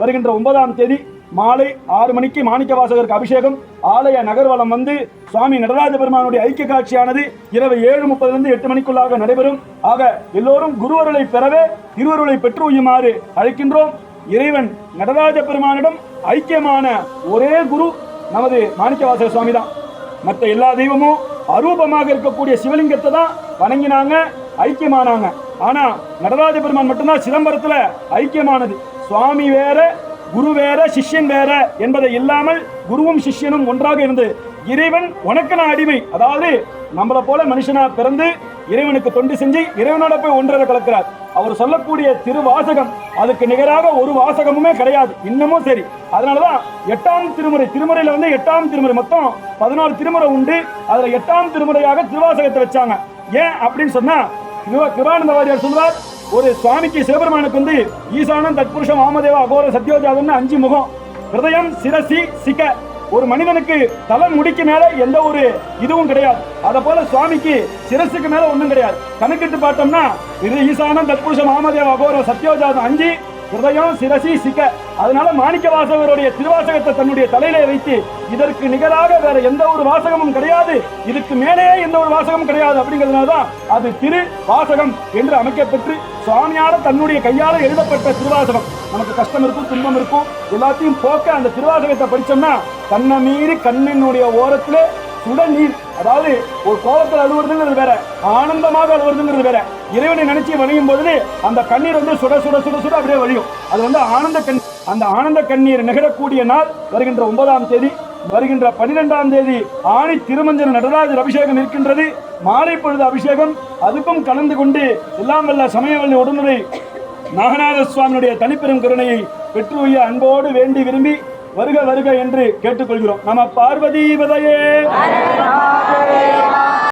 வருகின்ற ஒன்பதாம் தேதி மாலை ஆறு மணிக்கு மாணிக்க வாசகருக்கு அபிஷேகம். ஆலய நகர்வலம் வந்து சுவாமி நடராஜ பெருமானுடைய ஐக்கிய காட்சியானது இரவு ஏழு முப்பதிலிருந்து எட்டு மணிக்குள்ளாக நடைபெறும். ஆக எல்லோரும் குருவருளை பெறவே இருவருளை பெற்று உய்யுமாறு அழைக்கின்றோம். இறைவன் நடராஜ பெருமானிடம் ஐக்கியமான ஒரே குரு நமது மாணிக்க வாசக சுவாமி தான் மற்ற எல்லா தெய்வமும் அரூபமாக இருக்கக்கூடிய சிவலிங்கத்தை தான் வணங்கினாங்க ஐக்கியமானாங்க. ஆனால் நடராஜ பெருமான் மட்டும்தான் சிதம்பரத்தில் ஐக்கியமானது. சுவாமி வேற குரு வேற சிஷ்யன் வேற என்பதை இல்லாமல் குருவும் சிஷ்யனும் ஒன்றாக இருந்து இறைவன் உனக்கன அடிமை அதாவது நம்மளை போல மனுஷனா பிறந்து இறைவனுக்கு தொண்டு செஞ்சு இறைவனோட போய் ஒன்றரை கலக்கிறார் அவர் சொல்லக்கூடிய திருவாசகம் அதுக்கு நிகராக ஒரு வாசகமுமே கிடையாது இன்னமும் சரி அதனாலதான் எட்டாம் திருமுறை திருமுறையில வந்து எட்டாம் திருமுறை மொத்தம் பதினாலு திருமுறை உண்டு அதுல எட்டாம் திருமுறையாக திருவாசகத்தை வச்சாங்க ஏன் அப்படின்னு சொன்னா கிருபா- கிருபானந்த வாரியார் சொல்வார் ஒரு சுவாமிக்கு சிவபெருமானுக்கு வந்து ஈசானம் தத்புருஷம் வாமதேவா அகோர சத்யோஜாதம்னு அஞ்சு முகம். ஹிருதயம் சிரசி சிக்க ஒரு மனிதனுக்கு தலை முடிக்கு மேல எந்த ஒரு இதுவும் கிடையாது. அத போல சுவாமிக்கு சிரசுக்கு மேல ஒண்ணும் கிடையாது. கணக்கிட்டு பார்த்தோம்னா இது ஈசானம் தத்புருஷம் ஆமதேவ அகோர சத்யோஜாதம் அஞ்சு ஹிருதயம் சிரசி சிக்க அதனால மாணிக்க வாசகருடைய திருவாசகத்தை தன்னுடைய தலையில வைத்து இதற்கு நிகராக வேற எந்த ஒரு வாசகமும் கிடையாது. இதுக்கு மேலே எந்த ஒரு வாசகமும் கிடையாது அப்படிங்கிறதுனால தான் அது திரு வாசகம் என்று அமைக்கப்பட்டு சுவாமியார தன்னுடைய கையால எழுதப்பட்ட திருவாசகம். நமக்கு கஷ்டம் இருக்கும் துன்பம் இருக்கும் எல்லாத்தையும் போக்க அந்த திருவாசகத்தை படிச்சோம்னா கண்ணை மீறி கண்ணினுடைய ஓரத்துல சுட நீர் அதாவது ஒரு கோபத்தில் அழுவுறதுங்கிறது வேற ஆனந்தமாக அழுவுறதுங்கிறது வேற. இறைவனை நினைச்சு வழியும் பொழுது அந்த கண்ணீர் வந்து சுட சுட சுட சுட அப்படியே வழியும். அது வந்து ஆனந்த கண் அந்த ஆனந்த கண்ணீர் நிகழக்கூடிய நாள் வருகின்ற ஒன்பதாம் தேதி வருகின்ற பனிரெண்டாம் தேதி ஆணி திருமஞ்சன நடராஜர் அபிஷேகம் இருக்கின்றது. மாலை பொழுது அபிஷேகம். அதுக்கும் கலந்து கொண்டு எல்லாம் வல்ல சமயவல்லி உடனுரை நாகநாத சுவாமியுடைய தனிப்பெரும் கருணையை பெற்று உய்ய அன்போடு வேண்டி விரும்பி வருக வருக என்று கேட்டுக்கொள்கிறோம். நம பார்வதி பதையே.